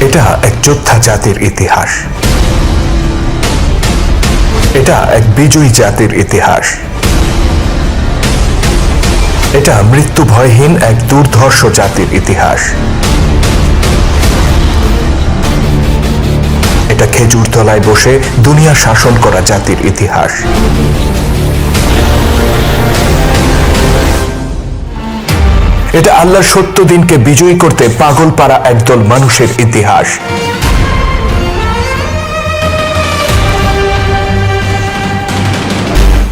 এটা এক যোদ্ধা জাতির ইতিহাস। এটা এক বিজয়ী জাতির ইতিহাস। এটা মৃত্যু ভয়হীন এক দুর্ধর্ষ জাতির ইতিহাস। এটা খেজুর তলায় বসে দুনিয়া শাসন করা জাতির ইতিহাস। এটা আল্লাহর সত্য দিনকে বিজয়ী করতে পাগল পাড়া একদল মানুষের ইতিহাস।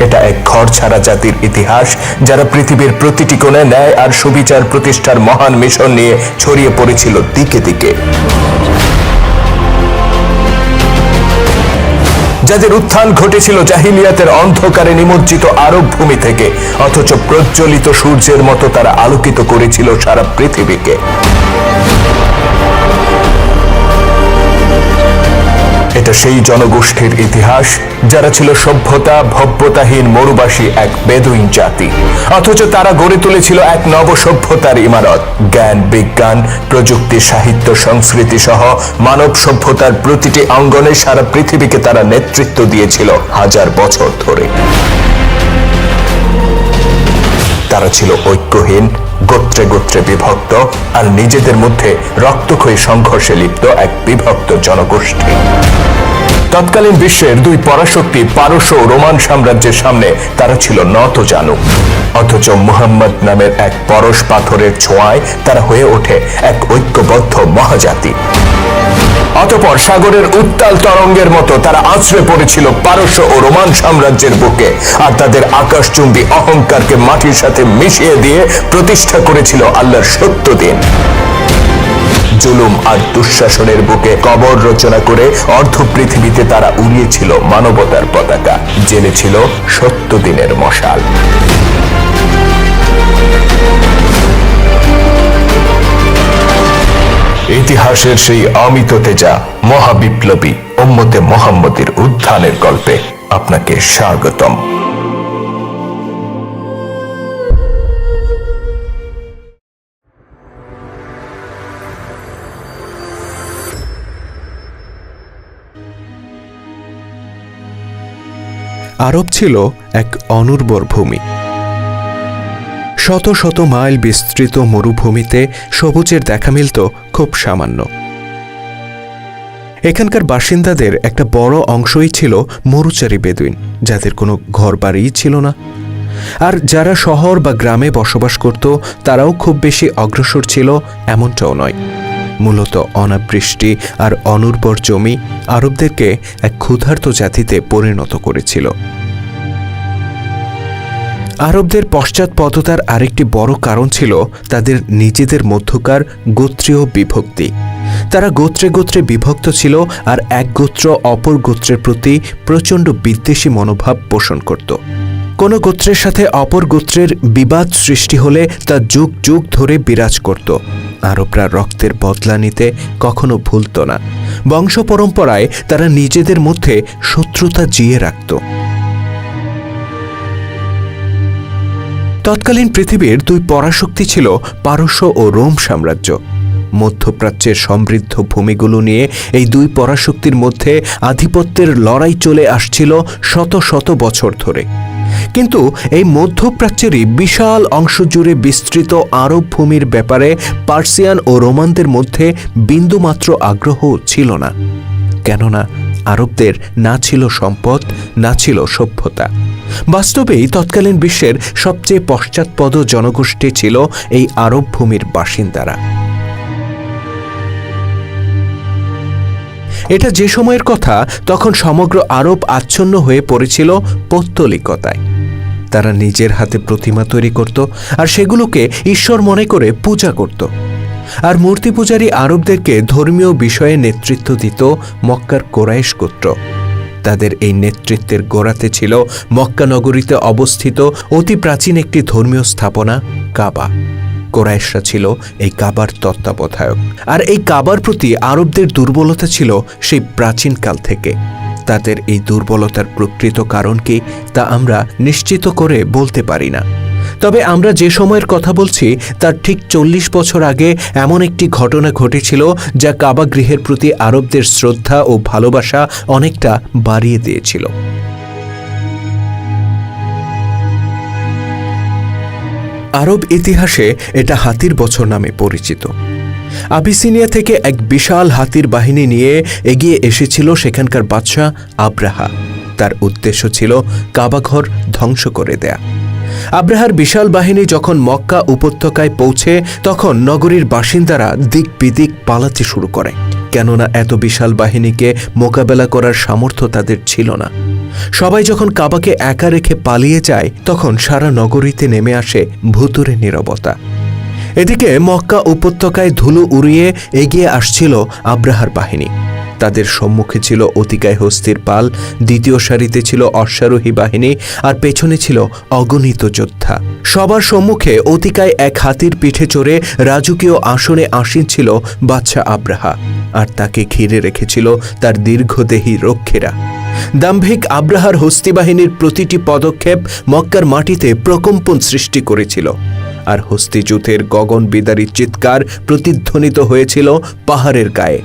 এটা এক ঘর ছাড়া জাতির ইতিহাস, যারা পৃথিবীর প্রতিটি কোণে ন্যায় আর সুবিচার প্রতিষ্ঠার মহান মিশন নিয়ে ছড়িয়ে পড়েছিল দিকে দিকে। যাদের উত্থান ঘটেছিল জাহিলিয়াতের অন্ধকারে নিমজ্জিত আরব ভূমি থেকে। অথচ প্রজ্বলিত সূর্যের মতো তারা আলোকিত করেছিল সারা পৃথিবীকে। এটা সেই জনগোষ্ঠীর ইতিহাস, যারা ছিল সভ্যতা, ভব্যতাহীন মরুবাসী এক বেদুইন জাতি। অথচ তারা গড়ে তুলেছিল এক নব সভ্যতার ইমারত। জ্ঞান, বিজ্ঞান, প্রযুক্তি, সাহিত্য, সংস্কৃতি সহ মানব সভ্যতার প্রতিটি অঙ্গনে সারা পৃথিবীকে তারা নেতৃত্ব দিয়েছিল হাজার বছর ধরে। তারা ছিল ঐক্যহীন, গোত্রে গোত্রে বিভক্ত আর নিজেদের মধ্যে রক্তক্ষয়ী সংঘর্ষে লিপ্ত এক বিভক্ত জনগোষ্ঠী। তৎকালীন বিশ্বের দুই পরাশক্তি পারস্য রোমান সাম্রাজ্যের সামনে তারা ছিল নত জানু অথচ মুহাম্মদ নামের এক পরশ পাথরের ছোঁয়ায় তারা হয়ে ওঠে এক ঐক্যবদ্ধ মহাজাতি। অতপর সাগরের উত্তাল তরঙ্গের মতো তারা আছড়ে পড়েছিল পারস্য ও রোমান সাম্রাজ্যের বুকে, আর তাদের আকাশচুম্বী অহংকারকে মাটির সাথে মিশিয়ে দিয়ে প্রতিষ্ঠা করেছিল আল্লাহর সত্য দিন। জুলুম আর দুঃশাসনের বুকে কবর রচনা করে অর্ধ পৃথিবীতে তারা উড়িয়েছিল মানবতার পতাকা। জেনেছিল সত্য দিনের মশাল। ইতিহাসের সেই অমিত তেজা মহাবিপ্লবী উম্মতে মোহাম্মদের উত্থানের গল্পে আপনাকে স্বাগতম। আরব ছিল এক অনুর্বর ভূমি। শত শত মাইল বিস্তৃত মরুভূমিতে সবুজের দেখা মিলত খুব সামান্য। এখানকার বাসিন্দাদের একটা বড় অংশই ছিল মরুচারী বেদুইন, যাদের কোনো ঘরবাড়িই ছিল না। আর যারা শহর বা গ্রামে বসবাস করত, তারাও খুব বেশি অগ্রসর ছিল এমনটাও নয়। মূলত অনাবৃষ্টি আর অনুর্বর জমি আরবদেরকে এক ক্ষুধার্ত জাতিতে পরিণত করেছিল। আরবদের পশ্চাৎপদতার আরেকটি বড় কারণ ছিল তাদের নিজেদের মধ্যকার গোত্রীয় বিভক্তি। তারা গোত্রে গোত্রে বিভক্ত ছিল আর এক গোত্র অপর গোত্রের প্রতি প্রচণ্ড বিদ্বেষী মনোভাব পোষণ করত। কোনো গোত্রের সাথে অপর গোত্রের বিবাদ সৃষ্টি হলে তা যুগ যুগ ধরে বিরাজ করত। আরবরা রক্তের বদলা নিতে কখনো ভুলত না। বংশ পরম্পরায় তারা নিজেদের মধ্যে শত্রুতা জিয়ে রাখত। তৎকালীন পৃথিবীর দুই পরাশক্তি ছিল পারস্য ও রোম সাম্রাজ্য। মধ্যপ্রাচ্যের সমৃদ্ধ ভূমিগুলো নিয়ে এই দুই পরাশক্তির মধ্যে আধিপত্যের লড়াই চলে আসছিল শত শত বছর ধরে। কিন্তু এই মধ্যপ্রাচ্যেরই বিশাল অংশ জুড়ে বিস্তৃত আরব ভূমির ব্যাপারে পার্সিয়ান ও রোমানদের মধ্যে বিন্দুমাত্র আগ্রহ ছিল না। কেননা আরবদের না ছিল সম্পদ, না ছিল সভ্যতা। বাস্তবেই তৎকালীন বিশ্বের সবচেয়ে পশ্চাৎপদ জনগোষ্ঠী ছিল এই আরব ভূমির বাসিন্দারা। এটা যে সময়ের কথা, তখন সমগ্র আরব আচ্ছন্ন হয়ে পড়েছিল পৌত্তলিকতায়। তারা নিজের হাতে প্রতিমা তৈরি করত আর সেগুলোকে ঈশ্বর মনে করে পূজা করত। আর মূর্তি পূজারী আরবদেরকে ধর্মীয় বিষয়ে নেতৃত্ব দিত মক্কার কোরাইশ গোত্র। তাদের এই নেতৃত্বের গোড়াতে ছিল মক্কা নগরীতে অবস্থিত অতি প্রাচীন একটি ধর্মীয় স্থাপনা, কাবা। কোরাইশরা ছিল এই কাবার তত্ত্বাবধায়ক। আর এই কাবার প্রতি আরবদের দুর্বলতা ছিল সেই প্রাচীনকাল থেকে। তাদের এই দুর্বলতার প্রকৃত কারণ কি, তা আমরা নিশ্চিত করে বলতে পারি না। তবে আমরা যে সময়ের কথা বলছি, তার ঠিক চল্লিশ বছর আগে এমন একটি ঘটনা ঘটেছিল যা কাবা গৃহের প্রতি আরবদের শ্রদ্ধা ও ভালোবাসা অনেকটা বাড়িয়ে দিয়েছিল। আরব ইতিহাসে এটা হাতির বছর নামে পরিচিত। আবিসিনিয়া থেকে এক বিশাল হাতির বাহিনী নিয়ে এগিয়ে এসেছিল সেখানকার বাদশাহ আব্রাহা। তার উদ্দেশ্য ছিল কাবাঘর ধ্বংস করে দেয়া। আব্রাহার বিশাল বাহিনী যখন মক্কা উপত্যকায় পৌঁছে, তখন নগরীর বাসিন্দারা দিক বিদিক পালাতে শুরু করে। কেননা এত বিশাল বাহিনীকে মোকাবেলা করার সামর্থ্য তাদের ছিল না। সবাই যখন কাবাকে একা রেখে পালিয়ে যায়, তখন সারা নগরীতে নেমে আসে ভুতুরে নীরবতা। এদিকে মক্কা উপত্যকায় ধুলো উড়িয়ে এগিয়ে আসছিল আব্রাহার বাহিনী। তাদের সম্মুখে ছিল অতিকায় হস্তির পাল, দ্বিতীয় সারিতে ছিল অশ্বারোহী বাহিনী আর পেছনে ছিল অগণিত যোদ্ধা। সবার সম্মুখে অতিকায় এক হাতির পিঠে চড়ে রাজকীয় আসনে আসীন ছিল বাদশা আব্রাহা আর তাকে ঘিরে রেখেছিল তার দীর্ঘদেহী রক্ষীরা। দাম্ভিক আব্রাহার হস্তি বাহিনীর প্রতিটি পদক্ষেপ মক্কার মাটিতে প্রকম্পন সৃষ্টি করেছিল। আর হস্তিযুথের গগন বিদারী চিৎকার প্রতিধ্বনিত হয়েছিল পাহাড়ের গায়ে।